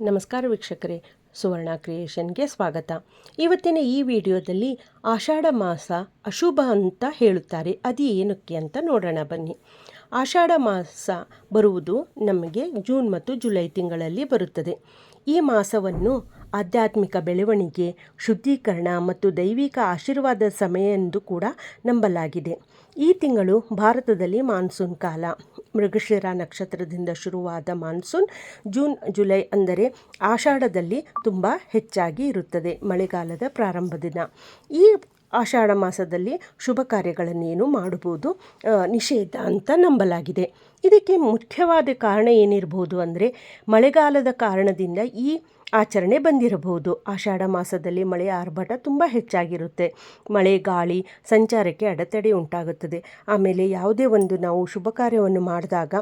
ನಮಸ್ಕಾರ ವೀಕ್ಷಕರೇ, ಸುವರ್ಣ ಕ್ರಿಯೇಷನ್ಗೆ ಸ್ವಾಗತ. ಇವತ್ತಿನ ಈ ವಿಡಿಯೋದಲ್ಲಿ ಆಷಾಢ ಮಾಸ ಅಶುಭ ಅಂತ ಹೇಳುತ್ತಾರೆ. ಅದು ಏನಕ್ಕೆ ಅಂತ ನೋಡೋಣ ಬನ್ನಿ. ಆಷಾಢ ಮಾಸ ಬರುವುದು ನಮಗೆ ಜೂನ್ ಮತ್ತು ಜುಲೈ ತಿಂಗಳಲ್ಲಿ ಬರುತ್ತದೆ. ಈ ಮಾಸವನ್ನು ಆಧ್ಯಾತ್ಮಿಕ ಬೆಳವಣಿಗೆ, ಶುದ್ಧೀಕರಣ ಮತ್ತು ದೈವಿಕ ಆಶೀರ್ವಾದ ಸಮಯ ಎಂದು ಕೂಡ ನಂಬಲಾಗಿದೆ. ಈ ತಿಂಗಳು ಭಾರತದಲ್ಲಿ ಮಾನ್ಸೂನ್ ಕಾಲ. ಮೃಗಶಿರ ನಕ್ಷತ್ರದಿಂದ ಶುರುವಾದ ಮಾನ್ಸೂನ್ ಜೂನ್, ಜುಲೈ ಅಂದರೆ ಆಷಾಢದಲ್ಲಿ ತುಂಬ ಹೆಚ್ಚಾಗಿ ಇರುತ್ತದೆ ಮಳೆಗಾಲದ ಪ್ರಾರಂಭ ದಿನ ಈ ಆಷಾಢ ಮಾಸದಲ್ಲಿ ಶುಭ ಕಾರ್ಯಗಳನ್ನೇನು ಮಾಡಬಹುದು ನಿಷೇಧ ಅಂತ ನಂಬಲಾಗಿದೆ. ಇದಕ್ಕೆ ಮುಖ್ಯವಾದ ಕಾರಣ ಏನಿರಬಹುದು ಅಂದರೆ, ಮಳೆಗಾಲದ ಕಾರಣದಿಂದ ಈ ಆಚರಣೆ ಬಂದಿರಬಹುದು. ಆಷಾಢ ಮಾಸದಲ್ಲಿ ಮಳೆಯ ಆರ್ಭಟ ತುಂಬ ಹೆಚ್ಚಾಗಿರುತ್ತೆ. ಮಳೆ, ಗಾಳಿ, ಸಂಚಾರಕ್ಕೆ ಅಡೆತಡೆ ಉಂಟಾಗುತ್ತದೆ. ಆಮೇಲೆ ಯಾವುದೇ ಒಂದು ನಾವು ಶುಭ ಕಾರ್ಯವನ್ನು ಮಾಡಿದಾಗ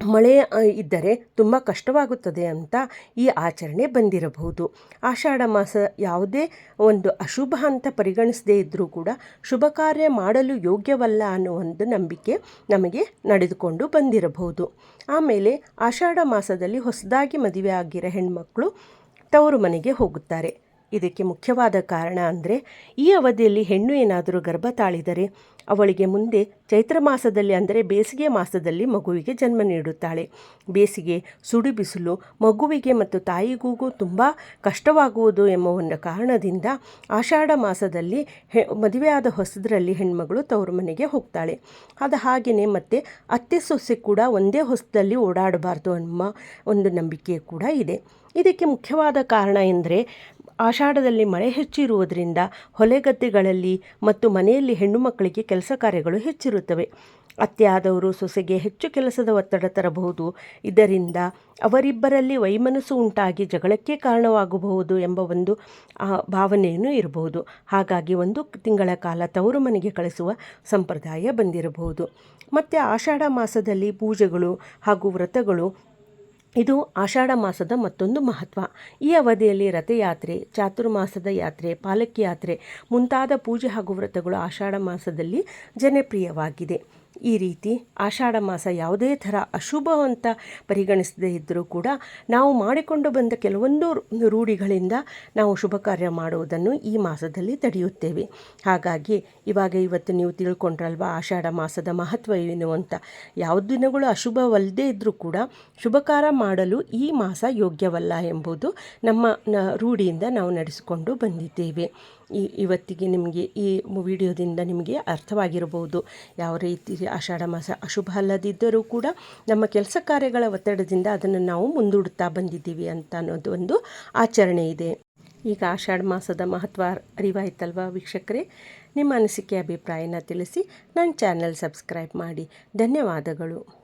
ಮಳೆ ಇದ್ದರೆ ತುಂಬ ಕಷ್ಟವಾಗುತ್ತದೆ ಅಂತ ಈ ಆಚರಣೆ ಬಂದಿರಬಹುದು. ಆಷಾಢ ಮಾಸ ಯಾವುದೇ ಒಂದು ಅಶುಭ ಅಂತ ಪರಿಗಣಿಸದೇ ಇದ್ದರೂ ಕೂಡ ಶುಭ ಕಾರ್ಯ ಮಾಡಲು ಯೋಗ್ಯವಲ್ಲ ಅನ್ನೋ ಒಂದು ನಂಬಿಕೆ ನಮಗೆ ನಡೆದುಕೊಂಡು ಬಂದಿರಬಹುದು. ಆಮೇಲೆ ಆಷಾಢ ಮಾಸದಲ್ಲಿ ಹೊಸದಾಗಿ ಮದುವೆ ಆಗಿರೋ ಹೆಣ್ಮಕ್ಕಳು ತವರು ಮನೆಗೆ ಹೋಗುತ್ತಾರೆ. ಇದಕ್ಕೆ ಮುಖ್ಯವಾದ ಕಾರಣ ಅಂದರೆ, ಈ ಅವಧಿಯಲ್ಲಿ ಹೆಣ್ಣು ಏನಾದರೂ ಗರ್ಭ ತಾಳಿದರೆ, ಅವಳಿಗೆ ಮುಂದೆ ಚೈತ್ರ ಮಾಸದಲ್ಲಿ ಅಂದರೆ ಬೇಸಿಗೆ ಮಾಸದಲ್ಲಿ ಮಗುವಿಗೆ ಜನ್ಮ ನೀಡುತ್ತಾಳೆ. ಬೇಸಿಗೆ ಸುಡು ಬಿಸಿಲು ಮಗುವಿಗೆ ಮತ್ತು ತಾಯಿಗೂ ತುಂಬ ಕಷ್ಟವಾಗುವುದು ಎಂಬ ಒಂದು ಕಾರಣದಿಂದ ಆಷಾಢ ಮಾಸದಲ್ಲಿ ಹೆ ಮದುವೆಯಾದ ಹೊಸದರಲ್ಲಿ ಹೆಣ್ಮಗಳು ತವರು ಮನೆಗೆ ಹೋಗ್ತಾಳೆ. ಅದು ಹಾಗೆಯೇ ಮತ್ತು ಅತ್ತೆ ಸೊಸೆ ಕೂಡ ಒಂದೇ ಹೊಸದಲ್ಲಿ ಓಡಾಡಬಾರ್ದು ಎಂಬ ಒಂದು ನಂಬಿಕೆ ಕೂಡ ಇದೆ. ಇದಕ್ಕೆ ಮುಖ್ಯವಾದ ಕಾರಣ ಎಂದರೆ ಆಷಾಢದಲ್ಲಿ ಮಳೆ ಹೆಚ್ಚಿರುವುದರಿಂದ ಹೊಲೆಗದ್ದೆಗಳಲ್ಲಿ ಮತ್ತು ಮನೆಯಲ್ಲಿ ಹೆಣ್ಣು ಮಕ್ಕಳಿಗೆ ಕೆಲಸ ಕಾರ್ಯಗಳು ಹೆಚ್ಚಿರುತ್ತವೆ. ಅತ್ತೆಯಾದವರು ಸೊಸೆಗೆ ಹೆಚ್ಚು ಕೆಲಸದ ಒತ್ತಡ ತರಬಹುದು. ಇದರಿಂದ ಅವರಿಬ್ಬರಲ್ಲಿ ವೈಮನಸ್ಸು ಉಂಟಾಗಿ ಜಗಳಕ್ಕೆ ಕಾರಣವಾಗಬಹುದು ಎಂಬ ಒಂದು ಭಾವನೆಯನ್ನು ಇರಬಹುದು. ಹಾಗಾಗಿ ಒಂದು ತಿಂಗಳ ಕಾಲ ತವರು ಮನೆಗೆ ಕಳಿಸುವ ಸಂಪ್ರದಾಯ ಬಂದಿರಬಹುದು. ಮತ್ತು ಆಷಾಢ ಮಾಸದಲ್ಲಿ ಪೂಜೆಗಳು ಹಾಗೂ ವ್ರತಗಳು ಇದು ಆಷಾಢ ಮಾಸದ ಮತ್ತೊಂದು ಮಹತ್ವ. ಈ ಅವಧಿಯಲ್ಲಿ ರಥಯಾತ್ರೆ, ಚಾತುರ್ಮಾಸದ ಯಾತ್ರೆ ಪಾಲಕ್ಕಿ ಯಾತ್ರೆ ಮುಂತಾದ ಪೂಜೆ ಹಾಗೂ ವ್ರತಗಳು ಆಷಾಢ ಮಾಸದಲ್ಲಿ ಜನಪ್ರಿಯವಾಗಿದೆ. ಈ ರೀತಿ ಆಷಾಢ ಮಾಸ ಯಾವುದೇ ಥರ ಅಶುಭ ಅಂತ ಪರಿಗಣಿಸದೇ ಇದ್ದರೂ ಕೂಡ ನಾವು ಮಾಡಿಕೊಂಡು ಬಂದ ಕೆಲವೊಂದು ರೂಢಿಗಳಿಂದ ನಾವು ಶುಭ ಕಾರ್ಯ ಮಾಡುವುದನ್ನು ಈ ಮಾಸದಲ್ಲಿ ತಡೆಯುತ್ತೇವೆ. ಹಾಗಾಗಿ ಇವಾಗ ಇವತ್ತು ನೀವು ತಿಳ್ಕೊಂಡ್ರಲ್ವಾ, ಆಷಾಢ ಮಾಸದ ಮಹತ್ವ ಏನು ಅಂತ? ಯಾವ ದಿನಗಳು ಅಶುಭವಲ್ಲದೇ ಇದ್ದರೂ ಕೂಡ ಶುಭಕಾರ ಮಾಡಲು ಈ ಮಾಸ ಯೋಗ್ಯವಲ್ಲ ಎಂಬುದು ನಮ್ಮ ರೂಢಿಯಿಂದ ನಾವು ನಡೆಸಿಕೊಂಡು ಬಂದಿದ್ದೇವೆ. ಈ ಇವತ್ತಿಗೆ ನಿಮಗೆ ಈ ವಿಡಿಯೋದಿಂದ ನಿಮಗೆ ಅರ್ಥವಾಗಿರಬಹುದು. ಯಾವ ರೀತಿ ಆಷಾಢ ಮಾಸ ಅಶುಭ ಅಲ್ಲದಿದ್ದರೂ ಕೂಡ ನಮ್ಮ ಕೆಲಸ ಕಾರ್ಯಗಳ ಒತ್ತಡದಿಂದ ಅದನ್ನು ನಾವು ಮುಂದೂಡುತ್ತಾ ಬಂದಿದ್ದೀವಿ ಅಂತ ಅನ್ನೋದು ಒಂದು ಆಚರಣೆ ಇದೆ. ಈಗ ಆಷಾಢ ಮಾಸದ ಮಹತ್ವ ಅರಿವಾಯ್ತಲ್ವ ವೀಕ್ಷಕರೇ? ನಿಮ್ಮ ಅನಿಸಿಕೆ, ಅಭಿಪ್ರಾಯನ ತಿಳಿಸಿ ನನ್ನ ಚಾನೆಲ್ ಸಬ್ಸ್ಕ್ರೈಬ್ ಮಾಡಿ. ಧನ್ಯವಾದಗಳು.